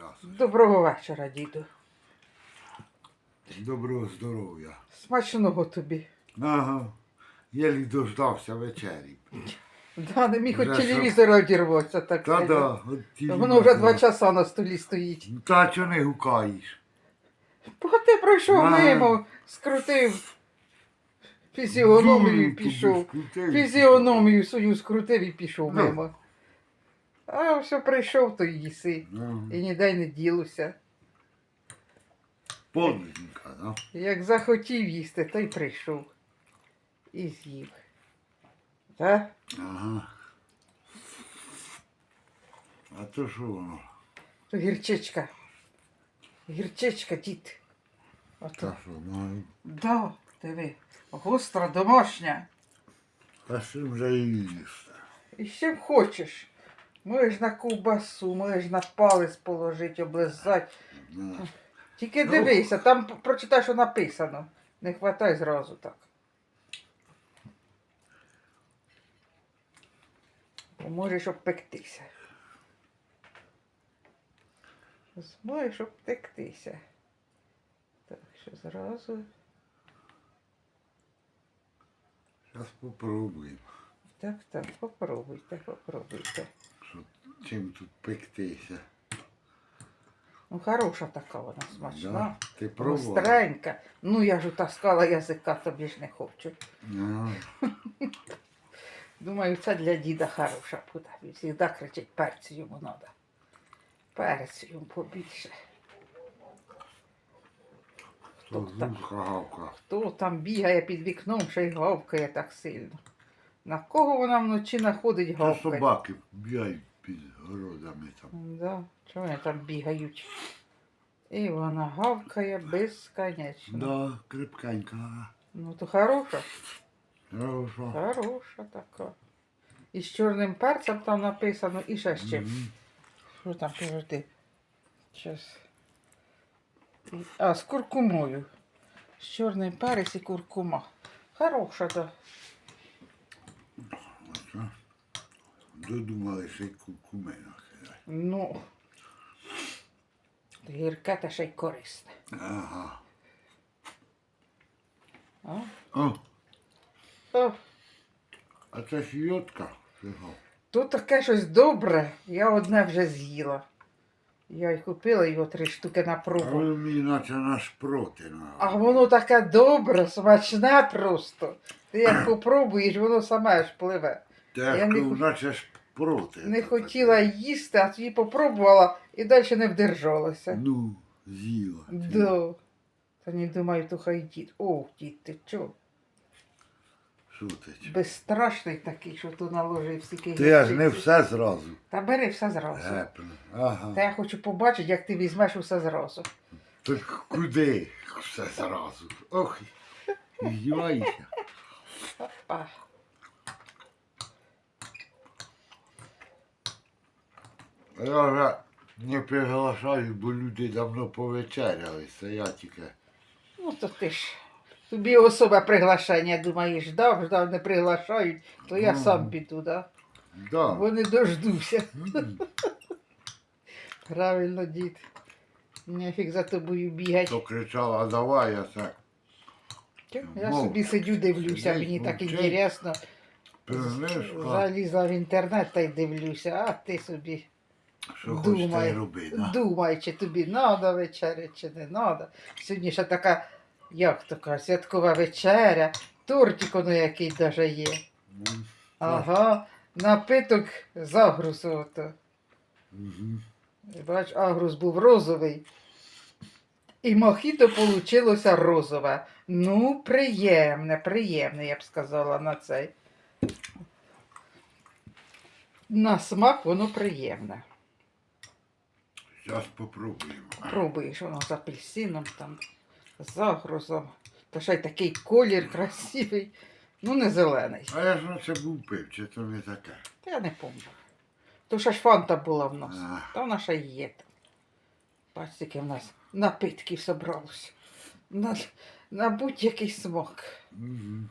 Здравствуй. Доброго вечора, діду. Доброго здоров'я. Смачного тобі. Ага. Єлі дождався вечері. Да, не міг Вже від телевізора одірватися так. Та да, от ті Воно вже два часа на столі стоїть. Та чого не гукаєш? Бо ти пройшов Ага. мимо, скрутив фізіономію, тобі пішов. скрутив. Фізіономію свою скрутив і пішов Ну. мимо. А все прийшов, то й їси. Ага. І ніде й не ділося. Подненька, да? Як захотів їсти, то й прийшов. І з'їв. Так? Ага. А то що воно? То гірчичка. Гірчичка, дід. Ото. Та що, ну, Да, диви. Гостра, домашня. та з чим же її їсти? І з чим хочеш. Можеш на ковбасу, можеш на палець положити, облизати. Да. Тільки Ну. дивися, там прочитай, що написано. Не хватай зразу так. Бо Можеш обпектися. Зможеш обпектися. Так, що зразу. Зараз попробуємо, Так, так, попробуйте, попробуйте. Чим тут пектися. Ну, хороша така вона смачна. Да? Ти пробував? Гостренька. Ну я ж утаскала язика, тобі ж не хочу. Ага. Думаю, це для діда хороша буде. Він завжди кричить, перцю йому треба. Перцю йому побільше. Хто там? Хто там бігає під вікном, ще й гавкає так сильно. На кого вона вночі находить гавкає? собаки бігають під городами там. Да, чого вони там бігають? І вона гавкає безконечно. Да, крепкенька. Ну то хороша. Хорошо. Хороша така. І з чорним перцем там написано, і ще з чим. Мгм. Що там подожди? Щас. А, з куркумою. З чорний перець і куркума. Хороша, да. Оце. Додумали ще й куркуми накидати. Ну. Гірке та ще й корисне. Ага. А? О, О, а це ж йодка. Тут таке щось добре. Я одне вже з'їла. Я й купила його три штуки на А пробу. ви мені наче наш проти. А воно таке добре, смачне просто. Ти як попробуєш, воно саме ж пливе. я Тяжко, не хот- наче ж проти. Не хотіла таке. їсти, а тоді попробувала і далі не вдержалася. Ну, з'їла. ти. Да. Та не думаю, то хай дід. Ох, дід, ти чо? Що ти? Безстрашний такий, що то наложив стільки Ти аж не гірчиці. все зразу. Та бери все зразу. Гепне. Ага. Та я хочу побачити, як ти візьмеш усе зразу. Так куди все зразу? Ох, здіваєшся. А. Я вже не приглашаю, бо люди давно повечеряли, це я тільки. Ну то ти ж. Тобі особа приглашення, думаєш, ждав, ждав, не приглашають, то я Ну. сам піду, да? Да. Бо не дождуся. М, Правильно, дід. Нефіг за тобою бігати. То кричала, давай, я це Я Мов. собі сидю, дивлюся, Сидить, мені так мовчить. інтересно. Залізла в інтернет та й дивлюся, а ти собі що хочеш те думай, роби. Да? думай, чи тобі треба вечеря, чи не треба. Сьогодні ще така, як така, святкова вечеря, тортик воно який даже є. М, Ага, напиток з агрусу. Ото. мгм. Бач, агрус був розовий. І мохіто получилося розове. Ну, приємне, приємне, я б сказала на цей. На смак воно приємне. Зараз попробуємо. Пробуєш воно з апельсином, там, з агрузом. Та ще й такий колір красивий. Ну, не зелений. А я ж на це був пив, чи то не таке. Та я не пам'ятаю. То ще ж фанта була в нас. А. Та вона ще є там. Бачите, скільки в нас напитків зібралося. На, на будь-який смак. Мгм.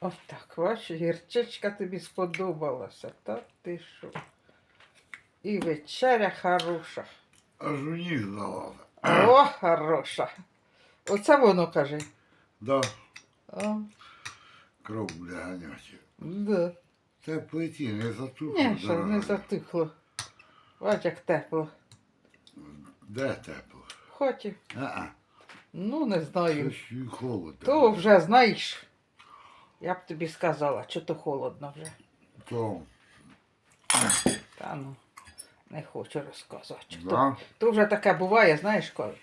От так, бачиш, гірчичка тобі сподобалася. Та ти що? І вечеря хороша. Аж у ніг залаза. О, хороша. Оце воно каже. Да, О, кров буде ганяти. да. Це плиті не затухло. Ні, що не затихло. Бач, як тепло. Де тепло? Хоті. А-а. Ну, не знаю. Щось і холодно. То вже знаєш. Я б тобі сказала, що то холодно вже. То, Та ну, не хочу розказувати. Що То, то вже таке буває, знаєш коли?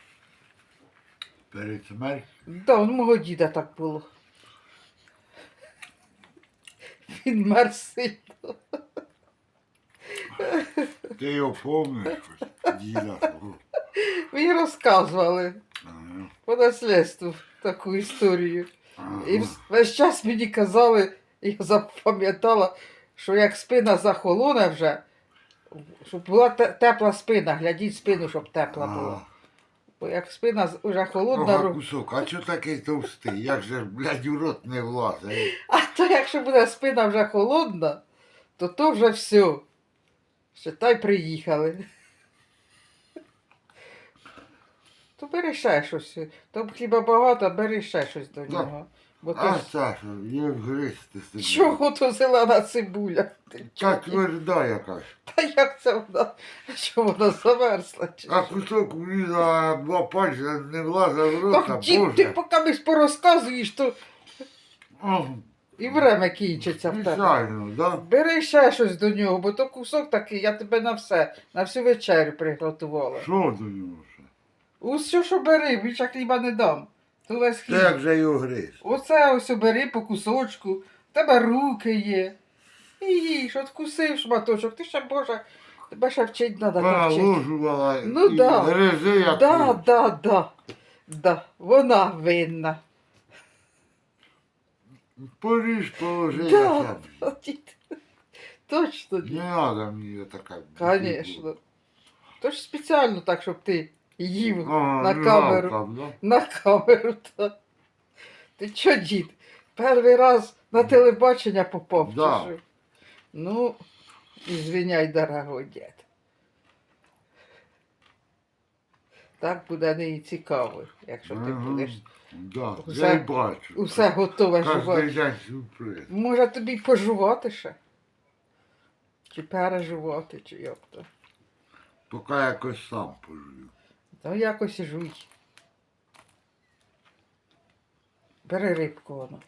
перед смертю. Да, у мого діда так було. Він мер сильно. Ти його помниш, діда свого? Мені розказували Ага. по наслідству таку історію. Ага. І весь час мені казали, я запам'ятала, що як спина захолоне вже, щоб була тепла спина, глядіть спину, щоб тепла була. Бо як спина вже холодна, Ага, кусок, а чого такий товстий? Як же, блядь, у рот не влазить? а то якщо буде спина вже холодна, то то вже все. Считай, приїхали. То бери ще щось. Там хліба багато, бери ще щось до нього. Бо А, ж... Саша, як гристи собі. Чого то зелена цибуля? Ти Та чого? тверда якась. Та як це вона? Що вона замерзла? Чи А кусок мені за два пальці не влазив в рот, а Так, дід, ти боже. поки ми порозказуєш, то О, і время кінчиться в тебе. Звичайно, да? Бери ще щось до нього, бо то кусок такий, я тебе на все, на всю вечерю приготувала. Що до нього ще? Усе, що бери, більше хліба не дам. То весь хліб. як же його гриз? Оце ось бери по кусочку, в тебе руки є. І їж, от шматочок, ти ще Боже, тебе ще вчить треба вчити. Положувала Ну і да. гризи як Да, хочеш. да, да, да, вона винна. Поріж, положи, я Да, сам. Точно, Не треба мені така. Конечно. То ж спеціально так, щоб ти їв Ага, на не камеру. гавкав, да? На камеру, та. Ти чо, дід? Перший раз на телебачення попав, чи Да. що? Ну, ізвиняй, дорогой дід. Так буде не і цікаво, якщо ти Ага. будеш Да, Усе- я бачу. усе готове Кожен жувати. день сюрприз. Може тобі пожувати ще? Чи пережувати, чи як то? Поки якось сам пожую. Та якось і жуй. Бери рибку воно.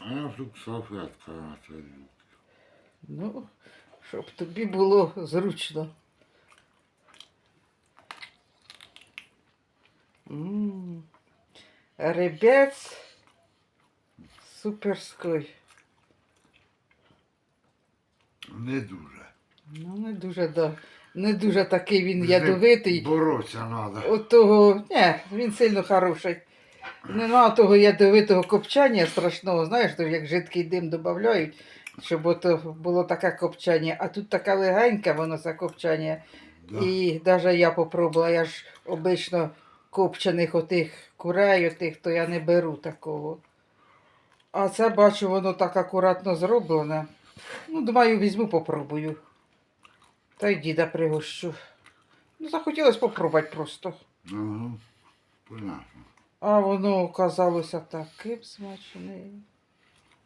А я тут салфетка на. Ну, щоб тобі було зручно. М, Ребець суперський. Не дуже. Ну, не дуже, да. Не дуже такий він З ядовитий. Боротися треба. От того, ні, він сильно хороший. Нема того ядовитого копчання страшного, знаєш, то як жидкий дим додають, щоб ото було таке копчання, а тут таке легеньке воно це копчання. Да. І навіть я попробувала, я ж обично копчених отих курей, отих, то я не беру такого. А це бачу, воно так акуратно зроблене. Ну, думаю, візьму, попробую. Та й діда пригощу. Ну, захотілося попробувати просто. Ага. Понятно. А воно оказалося таким смачним.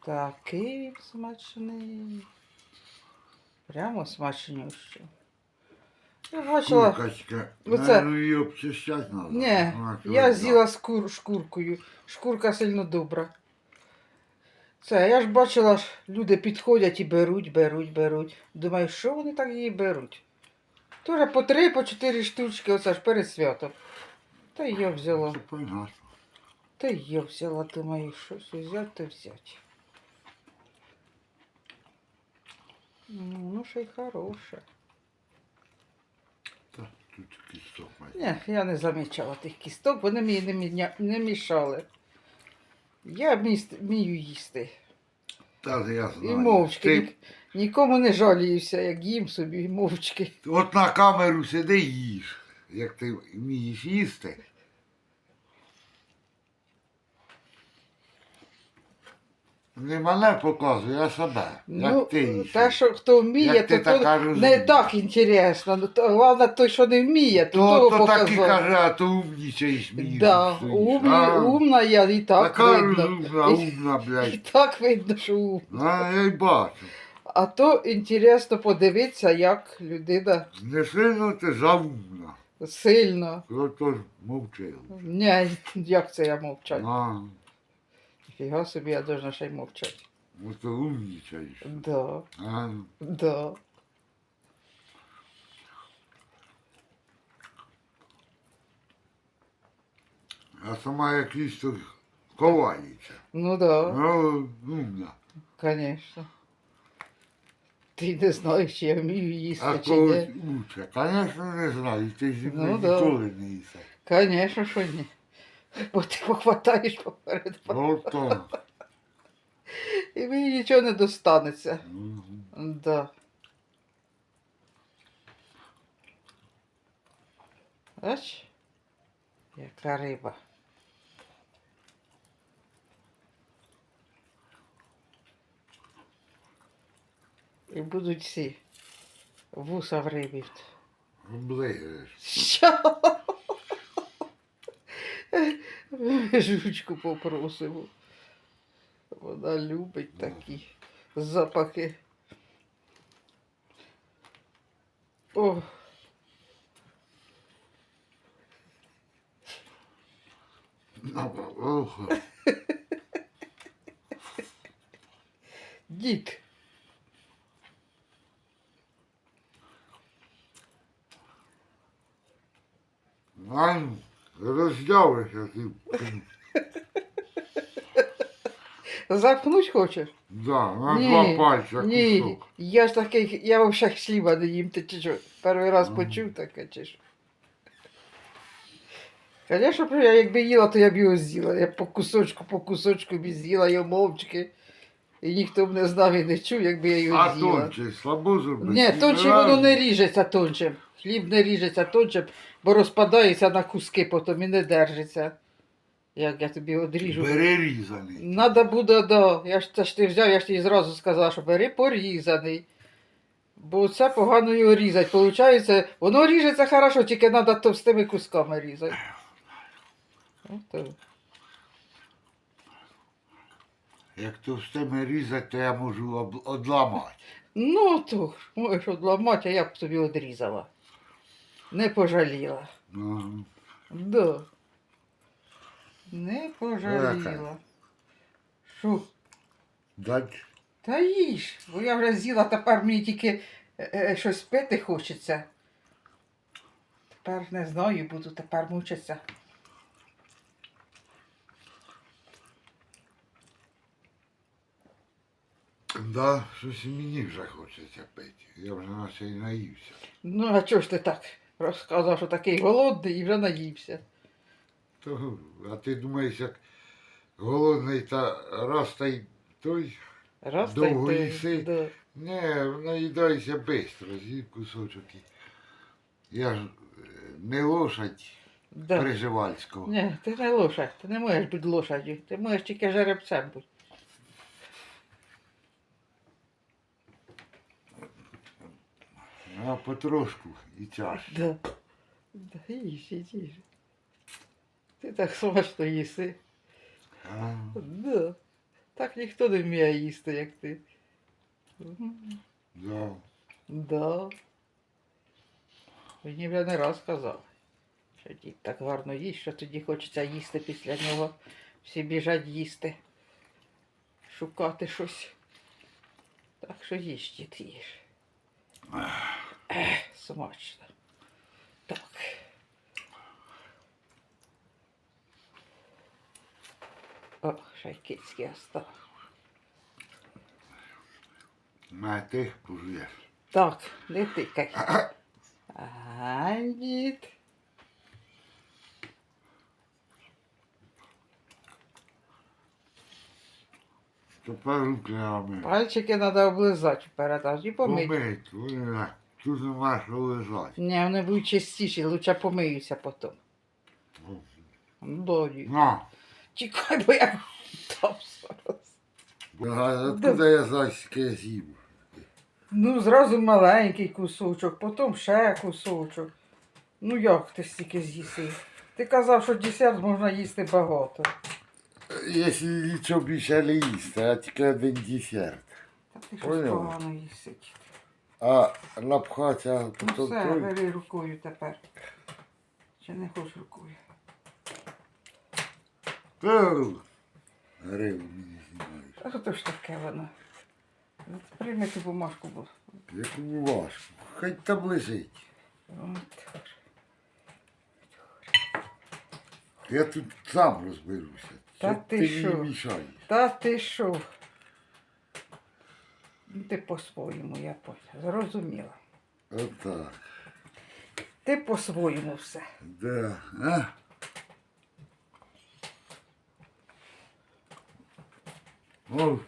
Таким смачним. Прямо смачнюще. Я бачила. Куркачка. Оце- її обчищати треба. Ні, я з'їла шкуркою. Шкурка сильно добра. Це, я ж бачила, люди підходять і беруть, беруть, беруть. Думаю, що вони так її беруть? Тоже по три, по чотири штучки, оце ж перед святом. Та й я взяла. Та й я взяла, думаю, щось взяти, то взяти. Ну, ну ще й хороше. Та тут кісток має. Ні, я не замічала тих кісток, вони мені не мішали. Я міст... вмію їсти. Та я І мовчки. Ти Нікому не жаліюся, як їм собі, мовчки. от на камеру сиди і їж. Як ти вмієш їсти. Не мене показує, а себе. Ну, ти їсть. те, що хто вміє, Як ти то, то така не так інтересно. Ну, головне, той, що не вміє, то, То, того то так і каже, а то умнічаєш мені. Да, умні, А, умна я і так Така видно. розумна, умна, І блядь. так видно, що умна. А, я й бачу. А то інтересно подивитися, як людина Не сильно ти заумна. сильно. То ж мовчив. Ні, як це я мовчать? А, Фіга собі, я должна ще й мовчати. ну то умнічаєш. Да, А, да. а сама якийсь то ховається. Ну да, Ну, умна. звісно. Ти не знаєш, чи я вмію їсти, А чи когось ні. уче. Звісно, не знаю. Ти зі мною Ну, да. ніколи не їси. Звісно, що ні. Бо ти похватаєш поперед. Ну. І мені нічого не достанеться. Мгм. Да. Бач? Яка риба. І будуть всі вуса в рибі. Оближеш. Що? Жучку попросимо. Вона любить такі запахи. О, дід. Ай, роздявишся ти. Запхнуть хочеш? Да, на Ні, два пальця Ні, кусок. я ж такий, я взагалі хліба не їм, ти чи що? Перший раз почув таке чи що? Звісно, я якби їла, то я б його з'їла. Я по кусочку, по кусочку б з'їла його мовчки. І ніхто б не знав і не чув, якби я його А з'їла. тонче слабо зробити? Ні, тонче воно не ріжеться тонче. Хліб не ріжеться тонче, бо розпадається на куски потім і не держиться. Як я тобі одріжу. Перерізаний. Надо буде, да. Я ж це ж ти взяв, я ж тобі зразу сказала, що бери порізаний. Бо це погано його різати. Получається, воно ріжеться хорошо, тільки треба товстими кусками різати. Ото. Як товстими різати, то я можу об- одламати. Ну то можеш одламати, а я б тобі одрізала. Не пожаліла. Ага. Да. Не пожаліла. Що? Дать. Та їж, бо я вже з'їла, тепер мені тільки е, е, щось пити хочеться. Тепер не знаю, буду тепер мучитися. Да, щось і мені вже хочеться пити. Я вже наче й наївся. Ну, а чого ж ти так розказав, що такий голодний і вже наївся? То, а ти думаєш, як голодний та раз та й той. Раз та Довго й їси? Да. Не, наїдайся швидко, з'їв кусочок. і- Я ж е, не лошадь Да. Приживальського. Ні, ти не лошадь, ти не можеш бути лошадю, ти можеш тільки жеребцем бути. А потрошку і тяж. Да. Да, їж, їж. Ти так смачно їси. А, Да. Так ніхто не вміє їсти, як ти. Мгм. да. Да. Мені вже не раз казав, що дід так гарно їсть, що тоді хочеться їсти після нього. Всі біжать їсти, шукати щось. Так що їж, дід, їж. Смачно. Так. О, ще й кицьки остав. На тих пожуєш. Так, не тикай. А, дід. Тепер руками. Пальчики треба облизати вперед, аж і помити. Помить, вони на- тут нема що лежати. Ні, вони будуть чистіші, лучше помиюся потім. Доді. На, Чекай, бо я там зараз. А откуда я знаю, скільки я з'їм? Ну, зразу маленький кусочок, потім ще кусочок. Ну як ти стільки з'їси? Ти казав, що десерт можна їсти багато. Якщо нічого більше не їсти, а тільки один десерт. Та ти щось Поняв. погано їси. А напхатися, Ну потім все, той. бери рукою тепер. Чи не хочеш рукою? Гриву мені знімаєш. А що ж таке воно? Прийми ту бумажку, бо. Яку важку. Хай там лежить. От. Я тут сам розберуся. Та Щоб ти ти що? мішаєш. Та ти що? Ти по-своєму, я поняла. Зрозуміла. Отак. Ти по-своєму все. Да. А? О.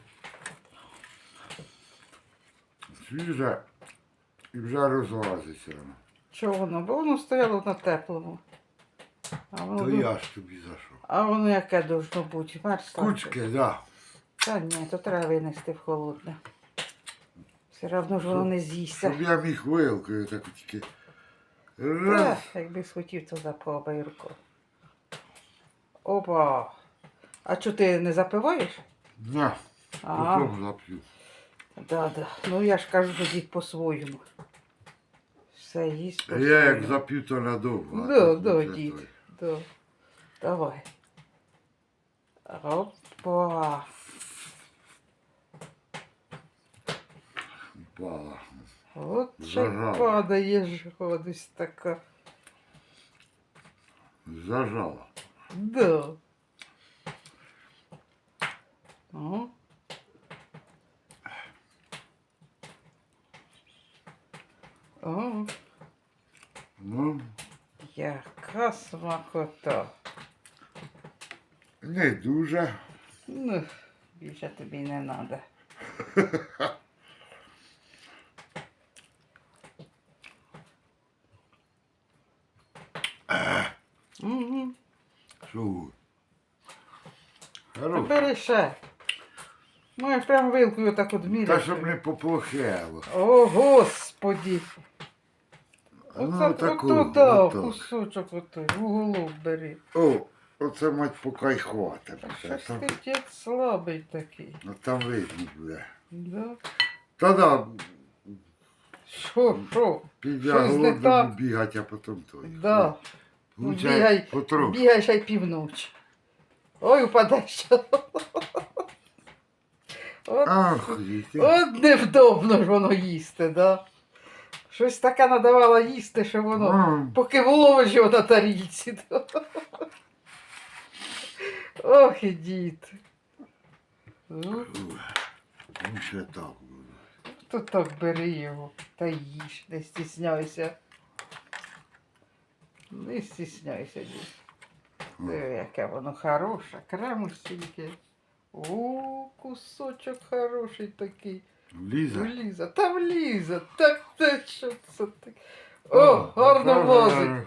Свіже і вже розлазиться воно. Чого воно? Бо воно стояло на теплому. А воно, То я ж тобі за що? а воно яке должно бути? Мерзле. Кучки, да. Та ні, то треба винести в холодне. Все одно ж воно не з'їсться. Щоб я міг вилкою так тільки. Та, Раз. якби схотів, то запав рукою. Опа. А що ти не запиваєш? На, А, потім зап'ю. да, да. Ну я ж кажу тоді по-своєму. Все їсть А Я як зап'ю, то надовго. а Да, так да, вже дід. той. Да. Давай. Опа. Пала. От Зажала. падає ж гадость така. Зажала. Да. О. О, Ну, яка смакота. не дуже. Ну, більше тобі не треба. Угу. Що? ви? Та Ще. Ну, я прям вилкою так Та щоб не поплохело. О, господі. Ну, Оце таку, ото да, отак. кусочок отой, в уголок бери. О, оце мать поки й хватить. Та Це що ж там, ти дід слабий такий? ну, там видно буде. Да? Та да, Що, що? піде Щось не голодному так. бігати, а потім той. Да. Ну, бігай, бігай ще й півночі. Ой, упадеш. От, Ах, от невдобно ж воно їсти, да? Щось таке надавала їсти, що воно. М, Поки вловиш його на тарілці. Ох, і дід. Ну, Ну, ще так то так бери його та їж, не стісняйся. Не стісняйся, дід. Диви, яке воно хороше, крему стільки. О, кусочок хороший такий. Ліза. Вліза, та вліза, так те що це таке. О, гарно влазить.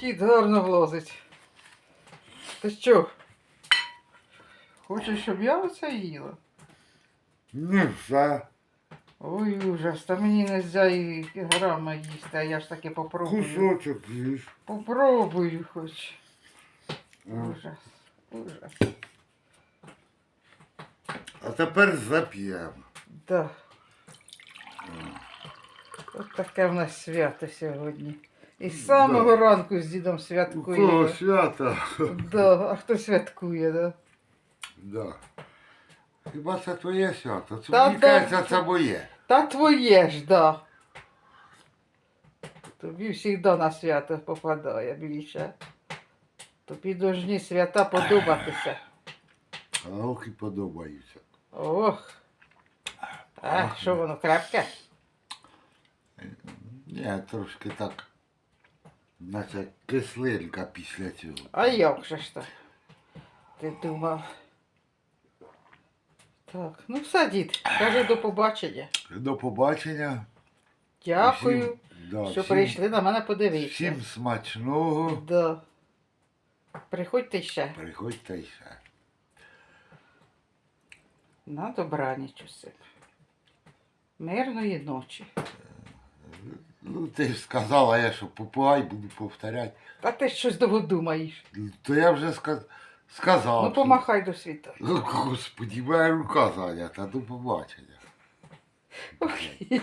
Кіт гарно влазить. Ти що? Хочеш, щоб я оце їла? Не все. Ой, ужас, та мені не можна і грама їсти, а я ж таки попробую. Кусочок їж. Попробую хоч. Ужас, ужас. А тепер зап'ємо. Да. От таке в нас свято сьогодні. І з самого ранку з дідом У кого святкуємо. свята? Да. А хто святкує, да? Да. Хіба це твоє свято? Це Та мені да. кажеться, це моє. Та твоє ж, да. Тобі завжди на свято попадає більше. Тобі должні свята подобатися. А ох і подобаються. Ох. А, що воно крепке? Ні, трошки так. Наче кислинка після цього. А як же ж так? Ти думав. Так, ну все, дід, кажи до побачення. До побачення. Дякую, Всім- да, що всім- прийшли на мене подивитися. Всім смачного. Да. Приходьте ще. Приходьте ще. На добраніч усе. Мирної ночі. Ну, ти ж сказала, я що попугай буду повторяти. Та ти щось довго думаєш. То я вже ска... сказав. Ну, помахай до світа. Ну, господи, моя рука зайнята, до побачення. Ой.